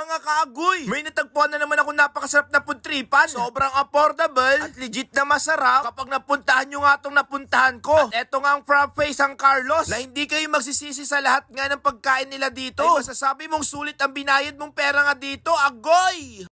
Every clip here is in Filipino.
Mga kaagoy, may natagpuan na naman ako napakasarap na puntripan. Sobrang affordable at legit na masarap kapag napuntahan nyo nga itong napuntahan ko. At eto nga ang frappe San Carlos na hindi kayo magsisisi sa lahat nga ng pagkain nila dito. Ay masasabi mong sulit ang binayad mong pera nga dito, agoy!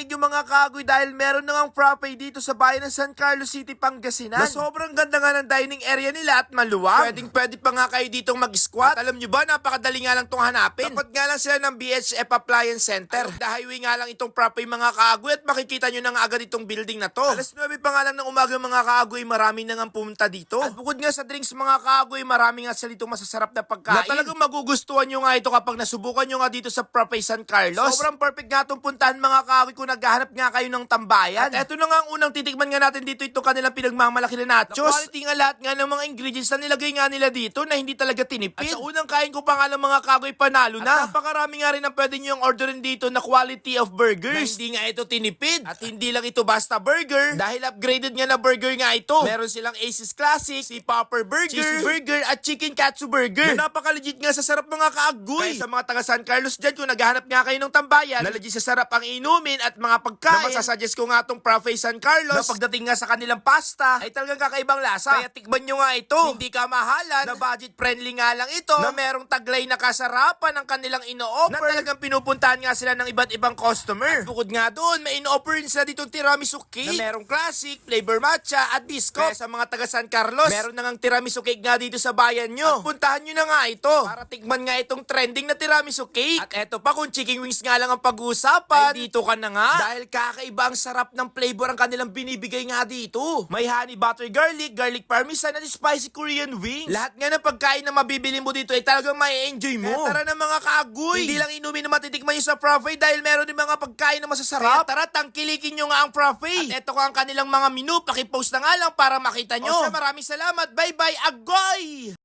Narinig yung mga kagoy dahil meron na ngang frappe dito sa bayan ng San Carlos City, Pangasinan. Na sobrang ganda nga ng dining area nila at maluwag. Pwedeng pwede pa nga kayo ditong mag-squat. At alam nyo ba, napakadali nga lang tong hanapin. Tapat nga lang sila ng BHF Appliance Center. The highway nga lang itong frappe mga kagoy at makikita nyo na nga agad itong building na to. Alas 9 pa nga lang ng umaga mga kagoy, marami na nga pumunta dito. At bukod nga sa drinks mga kagoy, marami nga sila ditong masasarap na pagkain. Na talagang magugustuhan nyo nga ito kapag nasubukan nyo nga dito sa Frappe San Carlos. Sobrang perfect nga itong puntahan mga kagoy kung naghahanap nga kayo ng tambayan. At eto na nga ang unang titikman nga natin dito ito kanilang pinagmamalaki na nachos. Na quality nga lahat nga ng mga ingredients na nilagay nga nila dito na hindi talaga tinipid. At sa unang kain ko pa nga ng mga kagoy panalo na. At napakarami nga rin ang pwede nyo yung orderin dito na quality of burgers. Na hindi nga ito tinipid. At hindi lang ito basta burger. Dahil upgraded nga na burger nga ito. Meron silang Aces Classic, si Popper Burger, Cheesy Burger, at Chicken Katsu Burger. Na napaka-legit nga sa sarap mga kaagoy. Kaya sa mga taga San Carlos dyan, kung naghahanap nga kayo ng tambayan, na legit sa sarap ang inumin at mga pagkain. Na masasuggest ko nga tong Profe San Carlos. Na pagdating nga sa kanilang pasta, ay talagang kakaibang lasa. Kaya tikman nyo nga ito. Hindi ka mahalan. Na budget friendly nga lang ito. Na merong taglay na kasarapan ng kanilang ino-offer. Na talagang pinupuntahan nga sila ng iba't ibang customer. At bukod nga doon, may ino-offer rin sila dito tiramisu cake. Na merong classic, flavor matcha, at disco. Kaya sa mga taga San Carlos, meron na ngang tiramisu cake nga dito sa bayan nyo. At puntahan nyo na nga ito. Para tikman nga itong trending na tiramisu cake. At eto pa, kung chicken wings nga lang ang pag-uusapan, ay dito ka na nga. Dahil kakaiba ang sarap ng flavor ang kanilang binibigay nga dito. May honey butter garlic, garlic parmesan, at spicy Korean wings. Lahat nga ng pagkain na mabibili mo dito ay talagang may enjoy mo. Kaya tara na mga kaagoy. Hindi lang inumin na matitikman nyo sa Profe dahil meron din mga pagkain na masasarap. Kaya tara, tangkilikin nyo nga ang Profe. At eto ko ang kanilang mga menu. Pakipost na nga lang para makita nyo. O siya, maraming salamat. Bye-bye, agoy!